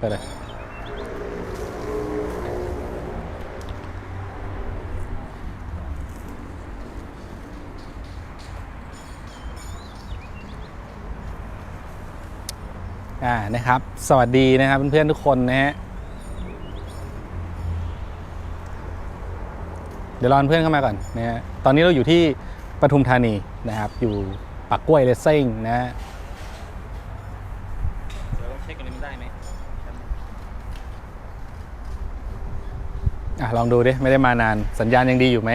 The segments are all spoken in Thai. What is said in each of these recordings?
ไปเลยอ่านะครับ สวัสดีนะครับเพื่อนๆทุกคนนะฮะ เดี๋ยวรอเพื่อนเข้ามาก่อนนะฮะ ตอนนี้เราอยู่ที่ปทุมธานีนะครับ อยู่ปักกล้วยเลสซิ่งนะฮะ เดี๋ยวลองเช็คกันเลยมันได้ไหม อะลองดูดิไม่ได้มานานสัญญาณยังดีอยู่ไหม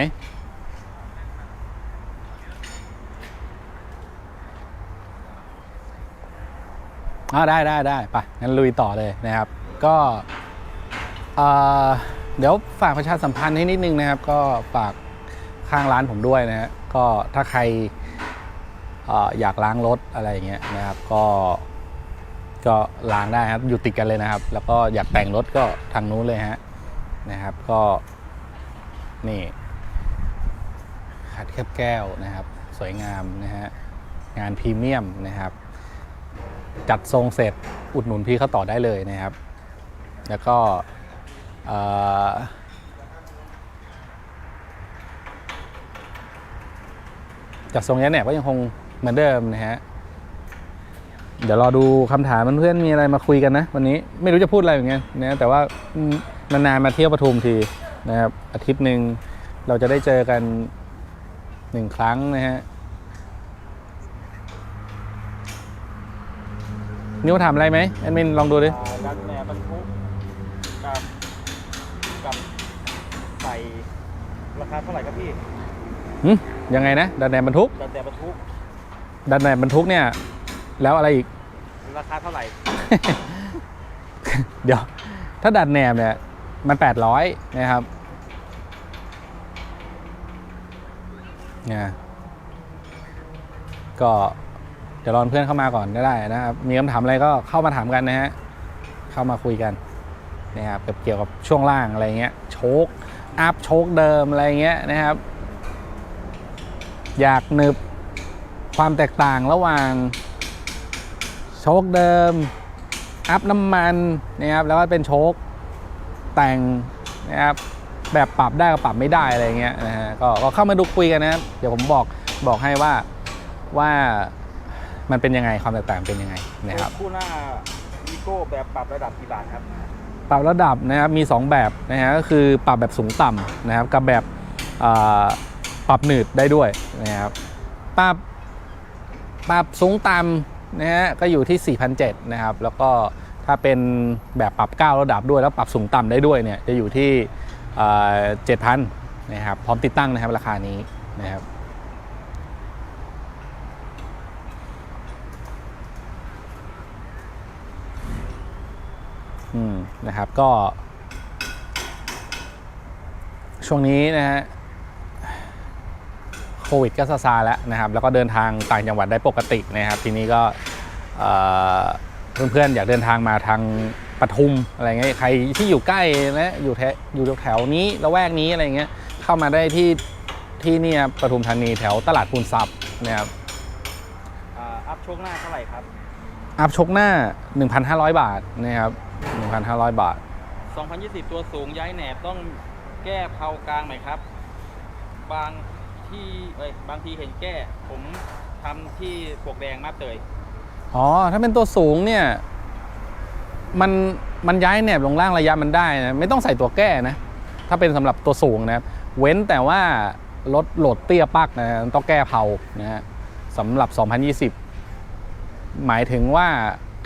อ่าได้ได้ได้ไปงั้นลุยต่อเลยนะครับ ก็เดี๋ยวฝากประชาสัมพันธ์ให้นิดนึงนะครับ ก็ฝากข้างร้านผมด้วยนะฮะก็ถ้าใครออยากล้างรถอะไรอย่างเงี้ยนะครับก็ก็ล้างได้ครับอยู่ติดกันเลยนะครับ แล้วก็อยากแต่งรถก็ทางนู้นเลยฮะ นะครับก็นี่ขัดเคลือบแก้วนะครับ สวยงามนะฮะงานพรีเมียมนะครับ จัดทรงเสร็จอุดหนุนพี่เขาต่อได้เลยนะครับ แล้วก็จัดทรงยันแหนบก็ยังคงเหมือนเดิมนะฮะเดี๋ยวรอดูคำถามเพื่อนๆมีอะไรมาคุยกันนะ วันนี้ไม่รู้จะพูดอะไรเหมือนกันนะแต่ว่า นานๆมาเที่ยวปทุมทีนะครับ อาทิตย์หนึ่งเราจะได้เจอกันหนึ่งครั้งนะฮะนิ้วถามอะไรไหมแอดมินลองดูดิอ่าดันแหนบบรรทุกกับกับใส่ราคาเท่าไหร่ครับพี่หึยังไงนะดันแหนบบรรทุกดันแต่บรรทุกดันแหนบบรรทุกเนี่ย แล้วอะไรอีก ราคาเท่าไหร่ เดี๋ยว ถ้าดัดแหนบเนี่ย มัน800นะครับเนี่ยก็เดี๋ยวรอเพื่อนเข้ามาก่อนก็ได้นะครับ มีคำถามอะไรก็เข้ามาถามกันนะฮะ เข้ามาคุยกันนะครับเกี่ยวกับช่วงล่างอะไรเงี้ย โชคอัพโชคเดิมอะไรเงี้ยนะครับ อยากหนึบความแตกต่างระหว่าง โชคเดิม อัพน้ำมันนะครับ แล้วก็เป็นโชค แต่งนะครับแบบปรับได้กับปรับไม่ได้อะไรเงี้ยนะฮะก็ก็เข้ามาดูคุยกันนะครับเดี๋ยวผมบอกบอกให้ว่าว่ามันเป็นยังไงความแตกต่างเป็นยังไงนะครับคู่หน้าวีโก้แบบปรับระดับกี่บาทครับปรับระดับนะครับมี 2 แบบนะฮะก็คือปรับแบบสูงต่ำนะครับกับแบบอ่าปรับหนืดได้ด้วยนะครับปรับปรับสูงต่ำนะฮะก็อยู่ที่ 4,700นะครับแล้วก็ ถ้าเป็นแบบปรับ 9 ระดับด้วยแล้วปรับสูงต่ำได้ด้วยเนี่ยจะอยู่ที่เจ็ดพันนะครับพร้อมติดตั้งนะครับราคานี้นะครับอืมนะครับก็ ช่วงนี้นะฮะโควิดก็ซาซาแล้วนะครับ แล้วก็เดินทางต่างจังหวัดได้ปกตินะครับ ทีนี้ก็ เอ่อเพื่อนๆอยากเดินทางมาทางปทุมอะไรเงี้ยใครที่อยู่ใกล้นะอยู่แถวอยู่แถวๆนี้ละแวกนี้อะไรเงี้ยเข้ามาได้ที่ที่เนี่ยปทุมธานีแถวตลาดปูนซับนะครับอ่าอัพโชคหน้าเท่าไหร่ครับ อัพชกหน้า 1,500 บาทนะครับ1,500 บาท 2020 ตัวสูงย้ายแหนบต้องแก้เพากลางไหมครับ บางที่เอ้ยบางทีเห็นแก้ ผมทำที่ปลวกแดงมาเตย อ๋อ ถ้าเป็นตัวสูงเนี่ย มันมันย้ายแหนบลงล่างระยะมันได้นะไม่ต้องใส่ตัวแก้นะ ถ้าเป็นสำหรับตัวสูงนะครับ เว้นแต่ว่ารถโหลดเตี้ยปักนะต้องแก้เพานะฮะสำหรับ 2020 หมายถึงว่า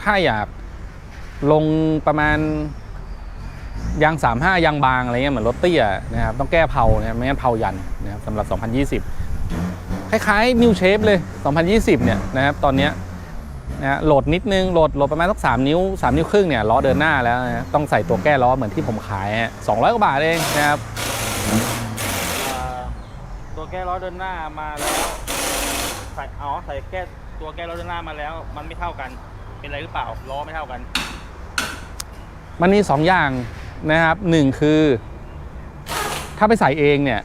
ถ้าอยากลงประมาณยาง 35 ยางบางอะไรเงี้ยเหมือนรถเตี้ยนะครับต้องแก้เพานะไม่งั้นเพายันนะครับสำหรับ 2020 คล้ายๆ New Shape เลย 2020 เนี่ยนะครับตอนเนี้ย นะฮะโหลดนิดนึงโหลดโหลดประมาณสักสามนิ้วสามนิ้วครึ่งเนี่ยล้อเดินหน้าแล้วนะต้องใส่ตัวแก้ล้อเหมือนที่ผมขายสองร้อยกว่าบาทเองนะครับอ่าตัวแก้ล้อเดินหน้ามาแล้วใส่อ๋อใส่แก้ตัวแก้ล้อเดินหน้ามาแล้ว มันไม่เท่ากัน เป็นอะไรหรือเปล่าล้อไม่เท่ากัน มันมีสองอย่างนะครับหนึ่งคือ ถ้าไปใส่เองเนี่ย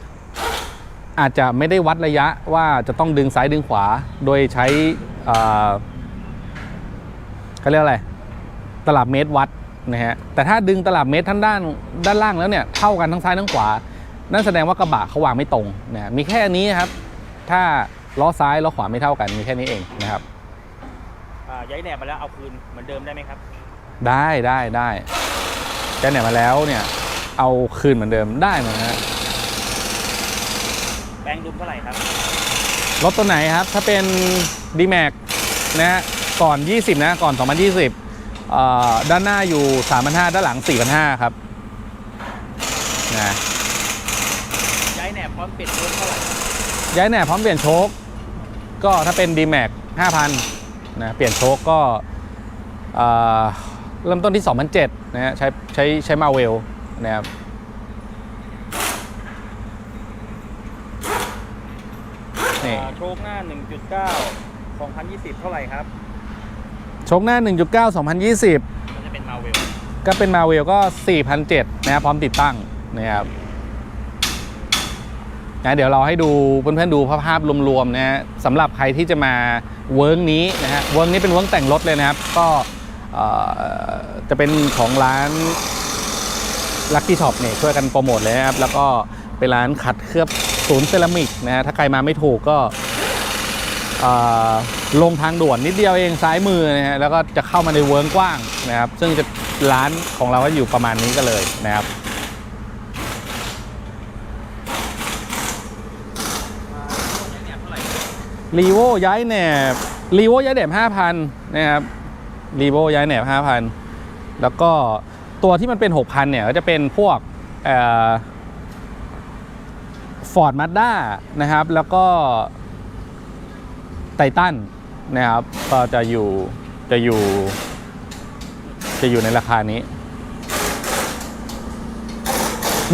อาจจะไม่ได้วัดระยะว่าจะต้องดึงซ้ายดึงขวา โดยใช้ เอ่อเขาเรียกอะไรตลับเมตรวัดนะฮะแต่ถ้าดึงตลับเมตรทั้งด้านด้านล่างแล้วเนี่ยเท่ากันทั้งซ้ายทั้งขวา นั่นแสดงว่ากระบะเขาวางไม่ตรงนะฮะมีแค่นี้ครับ ถ้าล้อซ้ายล้อขวาไม่เท่ากันมีแค่นี้เองนะครับอ่าย้ายแหนบมาแล้วเอาคืนเหมือนเดิมได้ไหมครับ ได้ได้ได้แกเนี่ยมาแล้วเนี่ยเอาคืนเหมือนเดิมได้เหมือนกันฮะแปลงดุมเท่าไหร่ครับรถตัวไหนครับ ถ้าเป็น d m a x นะฮะ ก่อน 20 นะ ก่อน 2020เอ่อด้านหน้าอยู่ 3,500 ด้านหลัง 4,500 ครับนะย้ายแหนบพร้อมเปลี่ยนรุ่นเท่าไหร่ย้ายแหนบพร้อมเปลี่ยนโชคก็ถ้าเป็น d m a x 5,000นะเปลี่ยนโชคก็เอ่อเริ่มต้นที่2,700นะฮะใช้ใช้ใช้มาเวลนะครับนี่อ่าโชคหน้า 1.9 2020 เท่าไหร่ครับโชคหน้า 1.9 2020 ก็จะเป็นมาเวลก็เป็นมาเวลก็4,700นะครับพร้อมติดตั้งนะครับนะเดี๋ยวเราให้ดูเพื่อนๆดูภาพรวมๆนะฮะสำหรับใครที่จะมาเวิร์กนี้นะฮะเวิร์กนี้เป็นเวิร์กแต่งรถเลยนะครับ ก็เอ่อจะเป็นของร้าน Lucky Shop เนี่ยช่วยกันโปรโมทเลยนะครับ แล้วก็เป็นร้านขัดเคลือบศูนย์เซรามิกนะฮะถ้าใครมาไม่ถูกก็เอ่อ ลงทางด่วนนิดเดียวเองซ้ายมือนะฮะแล้วก็จะเข้ามาในเวิร์กกว้างนะครับ ซึ่งจะร้านของเราก็อยู่ประมาณนี้ก็เลยนะครับรีโวย้ายแหนบรีโวย้ายแหนบห้าพันนะครับรีโวย้ายแหนบห้าพันแล้วก็ตัวที่มันเป็นหกพันเนี่ยก็จะเป็นพวกฟอร์ดมาด้านะครับ แล้วก็ไททัน นะครับ ก็จะอยู่จะอยู่ จะอยู่ในราคานี้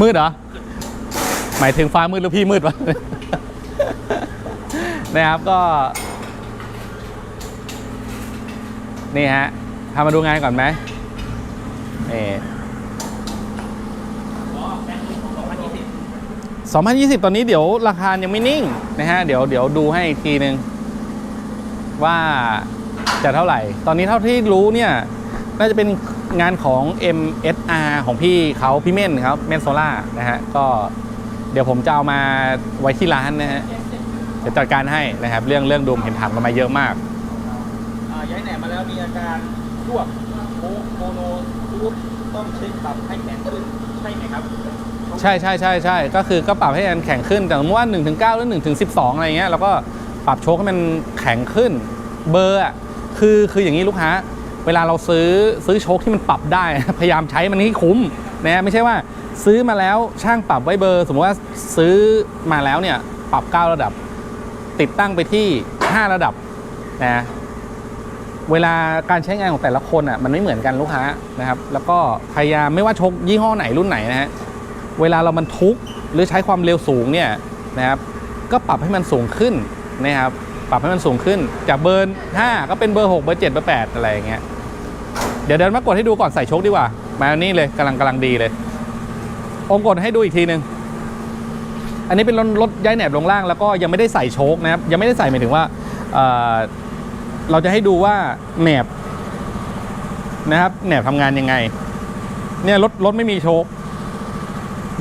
มืดเหรอ หมายถึงฟ้ามืดหรือพี่มืดวะ นะครับก็ นี่ฮะพามาดูงานก่อนไหมนี่อ๋องดุมของ2020 ตอนนี้เดี๋ยวราคายังไม่นิ่งนะฮะ เดี๋ยวเดี๋ยวดูให้อีกทีหนึ่ง ว่าจะเท่าไหร่ ตอนนี้เท่าที่รู้เนี่ยน่าจะเป็นงานของ MSR ของพี่เขาพี่เม่นครับเม่นโซล่านะฮะก็เดี๋ยวผมจะเอามาไว้ที่ร้านนะฮะเดี๋ยวจัดการให้นะครับ เรื่องเรื่องดูมเห็นถามกันมาเยอะมากอ่าย้ายแหนบมาแล้วมีอาการยวบโมโมโนรูปต้องเช็คปรับให้แข็งขึ้นใช่ไหมครับ ใช่ใช่ใช่ใช่ก็คือก็ปรับให้มันแข็งขึ้นแต่สมมติว่า1นถึงเหรือ1นถึงสิอะไรเงี้ยเราก็ ปรับโชคให้มันแข็งขึ้นเบอร์อะคือคืออย่างนี้ลูกค้า เวลาเราซื้อซื้อโชคที่มันปรับได้ พยายามใช้มันให้คุ้มนะไม่ใช่ว่าซื้อมาแล้วช่างปรับไว้เบอร์ สมมติว่าซื้อมาแล้วเนี่ยปรับ 9 ระดับ ติดตั้งไปที่ 5 ระดับนะเวลาการใช้งานของแต่ละคนอะมันไม่เหมือนกันลูกค้านะครับ แล้วก็พยายามไม่ว่าโชคยี่ห้อไหนรุ่นไหนนะฮะเวลาเราบรรทุกหรือใช้ความเร็วสูงเนี่ยนะครับก็ปรับให้มันสูงขึ้น นะครับปรับให้มันสูงขึ้นจากเบอร์5ก็เป็นเบอร์6เบอร์7เบอร์8อะไรอย่างเงี้ยเดี๋ยวเดินมากดให้ดูก่อนใส่ชคดีกว่า มาอันนี้เลยกำลังกำลังดีเลยอมกดให้ดูอีกทีหนึ่งอันนี้เป็นรถรถย้ายแหนบลงล่างแล้วก็ยังไม่ได้ใส่โชคนะครับยังไม่ได้ใส่หมายถึงว่าเเราจะให้ดูว่าแหนบนะครับแหนบทำงานยังไง เนี่ยรถรถไม่มีโชค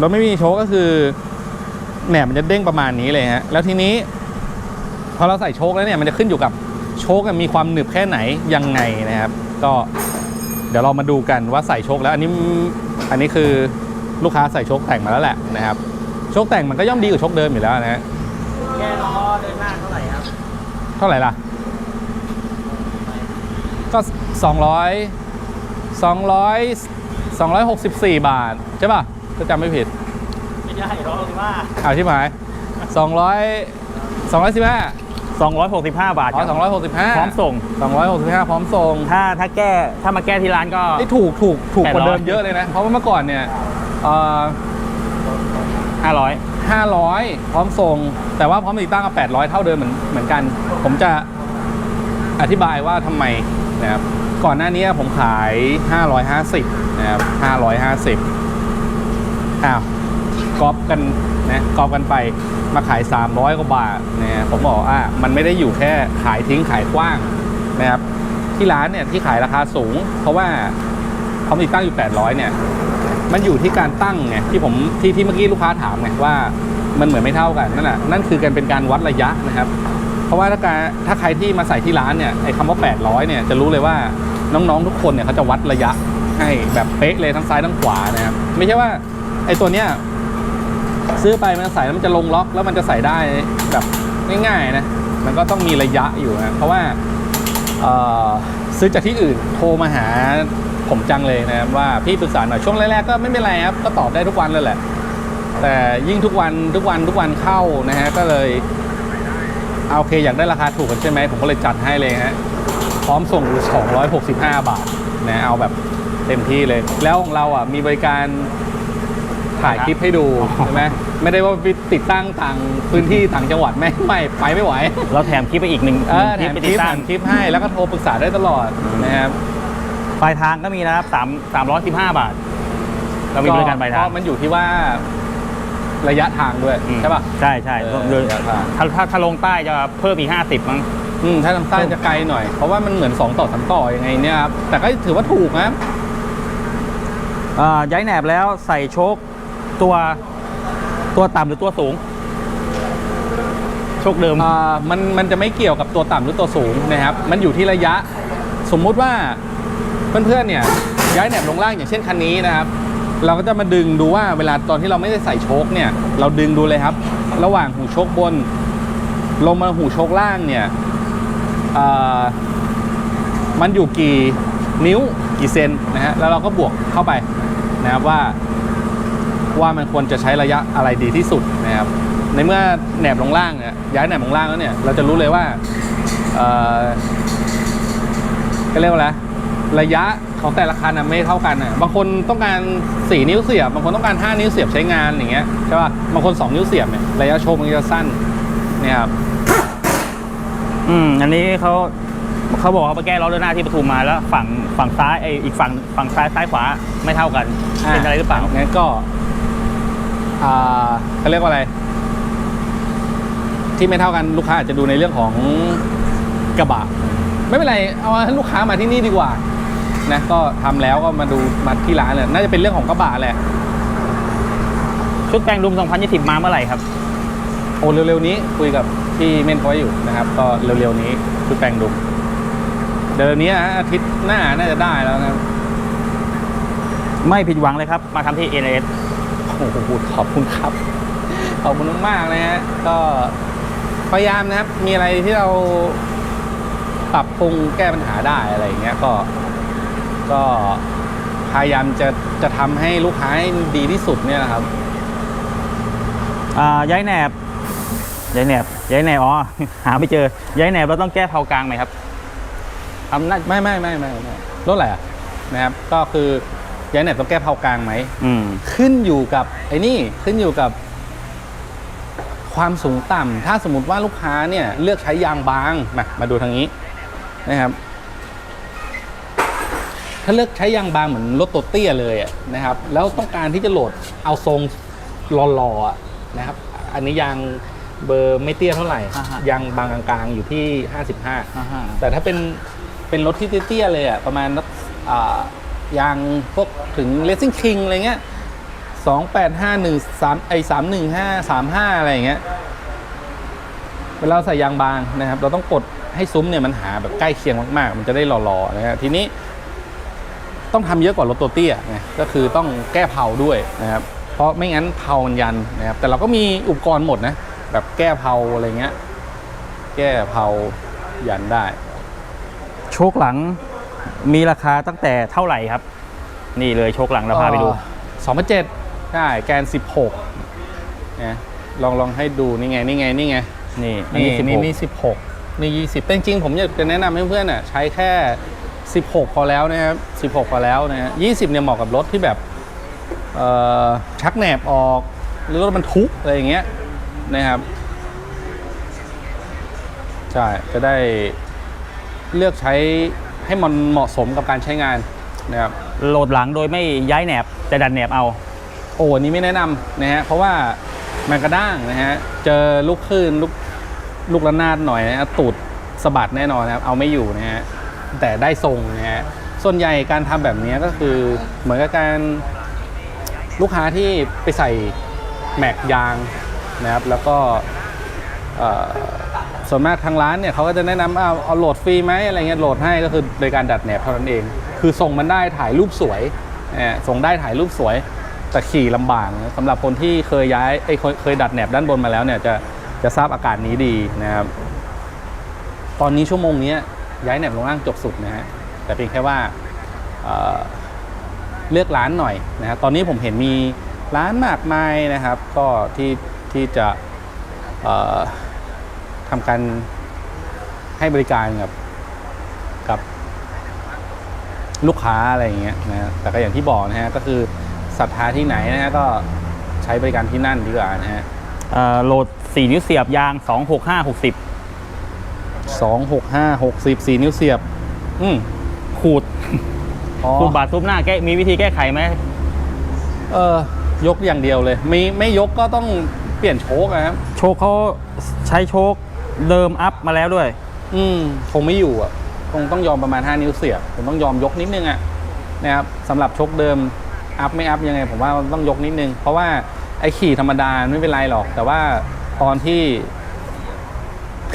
รถไม่มีโชคก็คือแหนบมันจะเด้งประมาณนี้เลยฮะแล้วทีนี้ พอเราใส่โชคแล้วเนี่ยมันจะขึ้นอยู่กับโชคมีความหนึบแค่ไหนยังไงนะครับ ก็เดี๋ยวเรามาดูกันว่าใส่โชคแล้วอันนี้อันนี้คือลูกค้าใส่โชคแต่งมาแล้วแหละนะครับ โชคแต่งมันก็ย่อมดีกว่าโชคเดิมอยู่แล้วนะฮะแก้ล้อเดินหน้าเท่าไหร่ครับ เท่าไหร่ล่ะ ก็200 200 264บาทใช่ป่ะถ้าจำไม่ผิด ไม่ใช่ล้อสิว่าเอาที่หมายสองร้อยสองร้อยสิบห้า 265 บาทอ๋อสองร้อยหกสิบห้าพร้อมส่ง สองร้อยหกสิบห้าพร้อมส่งถ้าถ้าแก้ถ้ามาแก้ที่ร้านก็ นี่ถูกถูกถูกกว่า800เดิมเยอะเลยนะ เพราะว่าเมื่อก่อนเนี่ยเอ่อ500 ห้าร้อยพร้อมส่ง แต่ว่าพร้อมติดตั้งก็แปดร้อยเท่าเดิมเหมือนเหมือนกัน ผมจะอธิบายว่าทำไมนะครับ ก่อนหน้านี้ผมขาย 550 นะครับ 550อ้าว ก๊อปกันนะก๊อปกันไปมาขาย 300กว่าบาทนะผมบอกอะมันไม่ได้อยู่แค่ขายทิ้งขายกว้างนะครับที่ร้านเนี่ยที่ขายราคาสูง เพราะว่าเขาติดตั้งอยู่ 800เนี่ยมันอยู่ที่การตั้งไงที่ผมที่ที่เมื่อกี้ลูกค้าถามไงว่ามันเหมือนไม่เท่ากันนั่นแหละนั่นคือการเป็นการวัดระยะนะครับ เพราะว่าถ้าการถ้าใครที่มาใส่ที่ร้านเนี่ยไอ้คำว่า 800เนี่ยจะรู้เลยว่าน้องๆทุกคนเนี่ยเขาจะวัดระยะให้แบบเป๊ะเลยทั้งซ้ายทั้งขวานะครับไม่ใช่ว่าไอ้ตัวเนี้ย ซื้อไปมันใส่แล้วมันจะลงล็อกแล้วมันจะใส่ได้แบบง่ายๆนะมันก็ต้องมีระยะอยู่นะเพราะว่าซื้อจากที่อื่นโทรมาหาผมจังเลยนะครับว่าพี่ปรึกษาหน่อยช่วงแรกๆก็ไม่เป็นไรครับก็ตอบได้ทุกวันเลยแหละ แต่ยิ่งทุกวันทุกวันทุกวันเข้านะฮะก็เลยเอาโอเคอยากได้ราคาถูกกันใช่ไหมผมก็เลยจัดให้เลยฮะพร้อมส่ง 265 บาทนะเอาแบบเต็มที่เลย แล้วของเราอะมีบริการถ่ายคลิปให้ดูใช่ไหม ไม่ได้ว่าไปติดตั้งต่างพื้นที่ต่างจังหวัดไม่ไม่ไปไม่ไหวเราแถมคลิปไปอีกหนึ่งเออคแถลิปมไปคติลิดปแถตั้งมคลิปให้แล้วก็โทรปรึกษาได้ตลอดนะครับปลายทางก็มีนะครับสามสามร้อยสิบห้าบาท เรามีบริการปลายทางมันอยู่ที่ว่าระยะทางด้วยอืมใช่ป่ะใช่ใช่เออโดยระยะทางถ้าถ้าถ้าลงใต้จะเพิ่มอีกห้าสิบมั้งอืมถ้าทางใต้จะไกลหน่อย เพราะว่ามันเหมือน2ต่อสามต่อยังไงเนี่ยครับแต่ก็ถือว่าถูกนะอ่าย้ายแหนบแล้วใส่โชคตัว ตัวต่ำหรือตัวสูง โชคเดิมอ่ามันมันจะไม่เกี่ยวกับตัวต่ำหรือตัวสูงนะครับ มันอยู่ที่ระยะ สมมุติว่าเพื่อนๆเนี่ยย้ายแหนบลงล่างอย่างเช่นคันนี้นะครับ เราก็จะมาดึงดูว่าเวลาตอนที่เราไม่ได้ใส่โชคเนี่ย เราดึงดูเลยครับ ระหว่างหูโชคบน ลงมาหูโชคล่างเนี่ยมันอยู่กี่นิ้วกี่เซนนะฮะแล้วเราก็บวกเข้าไปนะครับว่า ว่ามันควรจะใช้ระยะอะไรดีที่สุดนะครับในเมื่อแหนบลงล่างเนี่ยย้ายแหนบลงล่างแล้วเนี่ยเราจะรู้เลยว่าเอ่อก็เรียกว่าอะไรระยะของแต่ละคันน่ะไม่เท่ากันน่ะบางคนต้องการ 4 นิ้วเสียบบางคนต้องการ 5 นิ้วเสียบใช้งานอย่างเงี้ยใช่ป่ะบางคน 2 นิ้วเสียบเนี่ยระยะโชว์มันจะสั้นเนี่ยครับอืมอันนี้เขาเขาบอกเขาไปแก้ล้อเดินหน้าที่ปทุมมาแล้วฝั่งฝั่งซ้ายไออีกฝั่งฝั่งซ้ายซ้ายขวาไม่เท่ากันเป็นอะไรหรือเปล่างั้นก็อ่า เขาเรียกว่าอะไร ที่ไม่เท่ากันลูกค้าอาจจะดูในเรื่องของกระบะ ไม่เป็นไร เอาให้ลูกค้ามาที่นี่ดีกว่านะก็ทำแล้วก็มาดูมาที่ร้านเลยน่าจะเป็นเรื่องของกระบะแหละชุดแต่งรุม2020 มาเมื่อไหร่ครับ โอ้เร็วๆนี้คุยกับพี่เม่นเขาไว้อยู่นะครับ ก็เร็วๆนี้คือแปลงดุมเดี๋ยวนี้นะอาทิตย์หน้าน่าจะได้แล้วนะครับไม่ผิดหวังเลยครับ มาทำที่ NS โอ้โหขอบคุณครับ ขอบคุณมากๆนะฮะก็พยายามนะครับ มีอะไรที่เราปรับปรุงแก้ปัญหาได้อะไรอย่างเงี้ยก็ก็พยายามจะจะทำให้ลูกค้าให้ดีที่สุดเนี่ยนะครับ อ่าย้ายแหนบย้ายแหนบย้ายแหนบอ๋อ หาไม่เจอย้ายแหนบเราต้องแก้เผากลางไหมครับทำน่าไม่ไม่ไม่ไม่ไม่รถอะไรอะนะครับ ก็คือ ย้ายแหนบต้องแก้เผากลางไหมอืม ขึ้นอยู่กับไอ้นี่ขึ้นอยู่กับ ความสูงต่ำถ้าสมมติว่าลูกค้าเนี่ย เลือกใช้ยางบางมามาดูทางนี้นะครับ ถ้าเลือกใช้ยางบางเหมือนรถตัวเตี้ยเลยอะนะครับ แล้วต้องการที่จะโหลดเอาทรงหล่อๆอะนะครับ อันนี้ยางเบอร์ไม่เตี้ยเท่าไหร่ อ่าฮะ ยางบางกลางๆอยู่ที่ 55อ่าฮะแต่ถ้าเป็นเป็นรถที่เตี้ยๆเลยอะประมาณรถอ่า ยางพวกถึงเลสซิ่งคิงอะไรเงี้ยสองแปดห้าหนึ่งสามไอสามหนึ่งห้าสามห้าอะไรอย่างเงี้ยเวลาใส่ยางบางนะครับ เราต้องกดให้ซุ้มเนี่ยมันหาแบบใกล้เคียงมากๆ มันจะได้หล่อๆนะฮะทีนี้ ต้องทำเยอะกว่ารถตัวเตี้ยไงก็คือต้องแก้เผาด้วยนะครับ เพราะไม่งั้นเผามันยันนะครับ แต่เราก็มีอุปกรณ์หมดนะ แบบแก้เผาอะไรเงี้ย แก้เผายันได้ โชคหลัง มีราคาตั้งแต่เท่าไหร่ครับ นี่เลยโชคหลังเราพาไปดูสองพันเจ็ดใช่แกนสิบหกนะลองลองให้ดูนี่ไงนี่ไงนี่ไงนี่อันนี่นี้สิบหนี่กนี่สิบหกนี่ยี่สิบแต่จริงๆผมอยากจะแนะนำให้เพื่อนๆอะใช้แค่สิบหกพอแล้วนะครับสิบหกพอแล้วนะฮะยี่สิบเนี่ยเหมาะกับรถที่แบบเอ่อชักแหนบออก หรือรถบรรทุกอะไรอย่างเงี้ยนะครับใช่จะได้เลือกใช้ ให้มันเหมาะสมกับการใช้งานนะครับโหลดหลังโดยไม่ย้ายแหนบแต่ดันแหนบเอาโอ้อันนี้ไม่แนะนำนะฮะเพราะว่ามันกระด้างนะฮะเจอลูกคลื่นลูกลูกระนาดหน่อยนะฮะตูดสะบัดแน่นอนนะครับเอาไม่อยู่นะฮะแต่ได้ทรงนะฮะส่วนใหญ่การทำแบบนี้ก็คือเหมือนกับการลูกค้าที่ไปใส่แม็กยางนะครับแล้วก็เอ่อ ส่วนมากทางร้านเนี่ยเขาก็จะแนะนำเอาเอาโหลดฟรีไหมอะไรเงี้ยโหลดให้ก็คือโดยการดัดแหนบเท่านั้นเอง คือส่งมันได้ถ่ายรูปสวยเอ่อส่งได้ถ่ายรูปสวย แต่ขี่ลำบากสำหรับคนที่เคยย้ายไอ้ยเคยเคยดัดแหนบด้านบนมาแล้วเนี่ยจะจะทราบอาการนี้ดีนะครับ ตอนนี้ชั่วโมงนี้ย้ายแหนบลงล่างจบสุดนะฮะแต่เพียงแค่ว่าเอ่อเลือกร้านหน่อยนะครับตอนนี้ผมเห็นมีร้านมากมายนะครับ ก็ที่ที่จะเอ่อ ทำการให้บริการกับกับลูกค้าอะไรอย่างเงี้ยนะฮะแต่ก็อย่างที่บอกนะฮะก็คือศรัทธาที่ไหนนะฮะก็ใช้บริการที่นั่นดีกว่านะฮะเอ่อโหลด 4 นิ้วเสียบยาง 265 60 สองหกห้าหกสิบสี่นิ้วเสียบ อืมขูดอ๋อขูดบาดทุบหน้าแก้มีวิธีแก้ไขไหมเออยกอย่างเดียวเลย ไม่ไม่ยกก็ต้องเปลี่ยนโชคนะครับ โชคเขาใช้โชค เดิมอัพมาแล้วด้วย อืมคงไม่อยู่อะ คงต้องยอมประมาณ 5 นิ้วเสียบผมต้องยอมยกนิดนึงอะนะครับสำหรับโชคเดิมอัพไม่อัพยังไง ผมว่าต้องยกนิดนึง เพราะว่าไอ้ขี่ธรรมดาไม่เป็นไรหรอก แต่ว่าตอนที่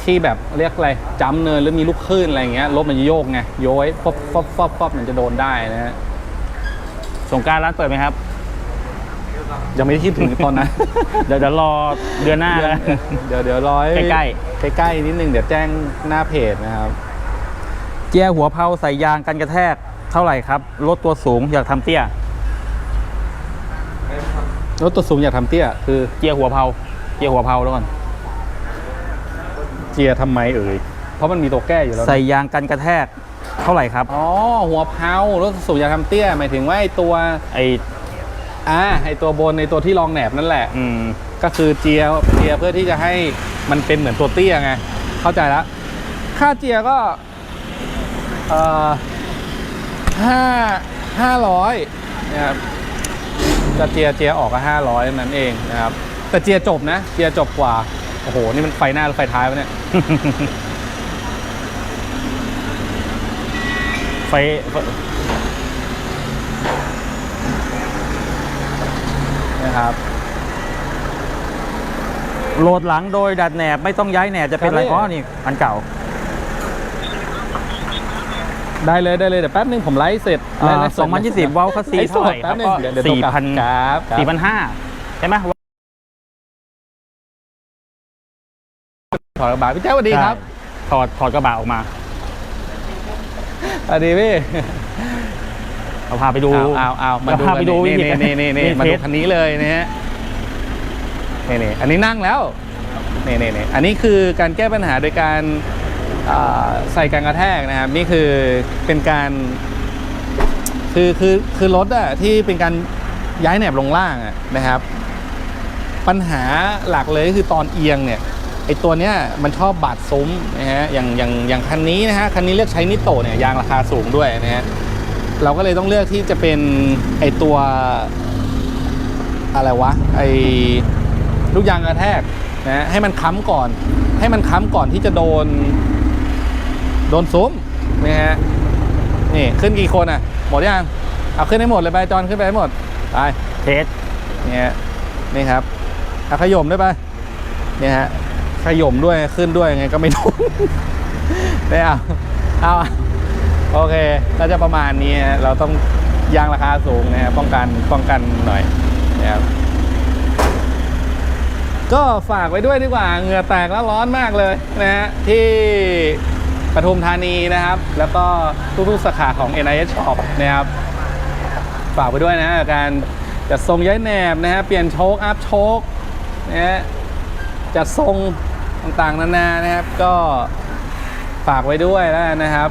ที่แบบเรียกอะไรจ้ำเนินหรือมีลูกคลื่นอะไรอย่างเงี้ยรถมันจะโยกไงโย้ยฟอบฟอบฟอบฟอบมันจะโดนได้นะฮะสงกรารร้านเปิดไหมครับ ยังไม่ได้คิดถึงตอนนั้น เดี๋ยวเดี๋ยวรอเดือนหน้าแล้วเดี๋ยวเดี๋ยวรอใกล้ใกล้ๆนิดนึงเดี๋ยวแจ้งหน้าเพจนะครับ เจียร์หัวเพาใส่ยางกันกระแทกเท่าไหร่ครับรถตัวสูงอยากทำเตี้ยรถตัวสูงอยากทำเตี้ย คือเจียร์หัวเพาเจียร์หัวเพาแล้วก่อนเจียร์ทำไมเอ่ยเพราะมันมีตัวแก้อยู่แล้วนะใส่ยางกันกระแทกเท่าไหร่ครับ อ๋อ หัวเพารถสูงอยากทำเตี้ย หมายถึงว่าไอตัวไอ อ่าไอตัวบนในตัวที่รองแหนบนั่นแหละ อืมก็คือเจียร์เจียร์เพื่อที่จะให้มันเป็นเหมือนตัวเตี้ยไง เข้าใจแล้ว ค่าเจียร์ก็เอ่อห้าห้าร้อยนะครับจะเจียร์เจียร์ออกก็ห้าร้อยนั้นเองนะครับ แต่เจียร์จบนะ เจียร์จบกว่า โอ้โห นี่มันไฟหน้าหรือไฟท้ายวะเนี่ย ไฟไฟ นะครับโหลดหลังโดยดัดแหนบไม่ต้องย้ายแหนบจะเป็นอะไรครับอ๋อนี่อันเก่า ได้เลยได้เลยเดี๋ยวแป๊บนึงผมไลฟ์เสร็จไลฟ์ไลฟ์สด2020เว้าคัสซีไลฟ์สเท่าดไหร่คแป๊รับบนึงก็เดี๋ยวเดี๋ยวสี่โทรกลับพันครับครับ สี่พันห้าใช่ไหม ถอดกระบะพี่แจ๊คสวัสดีครับถอดถอดกระบะออกมา สวัสดีพี่ เราพาไปดูเอาเอาเอามาดูพาไปดูนี่วิธีนี่นี่นี่นี่มาดูเทสคันนี้เลยนะฮะนี่นี่อันนี้นั่งแล้วนี่นี่นี่อันนี้คือการแก้ปัญหาโดยการอ่าใส่การกระแทกนะครับนี่คือเป็นการคือคือคือรถอะที่เป็นการย้ายแหนบลงล่างอะนะครับ ปัญหาหลักเลยก็คือตอนเอียงเนี่ยไอตัวเนี้ยมันชอบบาดซุ้มนะฮะอย่างอย่างอย่างคันนี้นะฮะคันนี้เลือกใช้นิโตะเนี่ยยางราคาสูงด้วยนะฮะ เราก็เลยต้องเลือกที่จะเป็นไอตัวอะไรวะไอลูกยางกระแทกนะฮะให้มันค้ำก่อน ให้มันค้ำก่อนที่จะโดน โดนซุ้มนะฮะนี่ขึ้นกี่คนอะ หมดยังเอาขึ้นให้หมดเลยไปจอนขึ้นไปให้หมดไปเทสเนี่ยนี่ครับเอาขยมด้วยไปเนี่ยฮะขยมด้วยขึ้นด้วยไงก็ไม่รู้ไม่เอาเอา โอเคก็จะประมาณนี้เราต้องยางราคาสูงนะฮะป้องกันป้องกันหน่อยนะครับก็ฝากไว้ด้วยดีกว่าเหงื่อแตกแล้วร้อนมากเลยนะฮะที่ปทุมธานีนะครับ แล้วก็ทุกๆสาขาของ NIS Shop นะครับฝากไปด้วยนะการจัดทรงย้ายแหนบนะฮะเปลี่ยนโชคอัพโชคนะฮะจัดทรงต่างๆนานานะครับ ก็ฝากไว้ด้วยแล้วนะครับ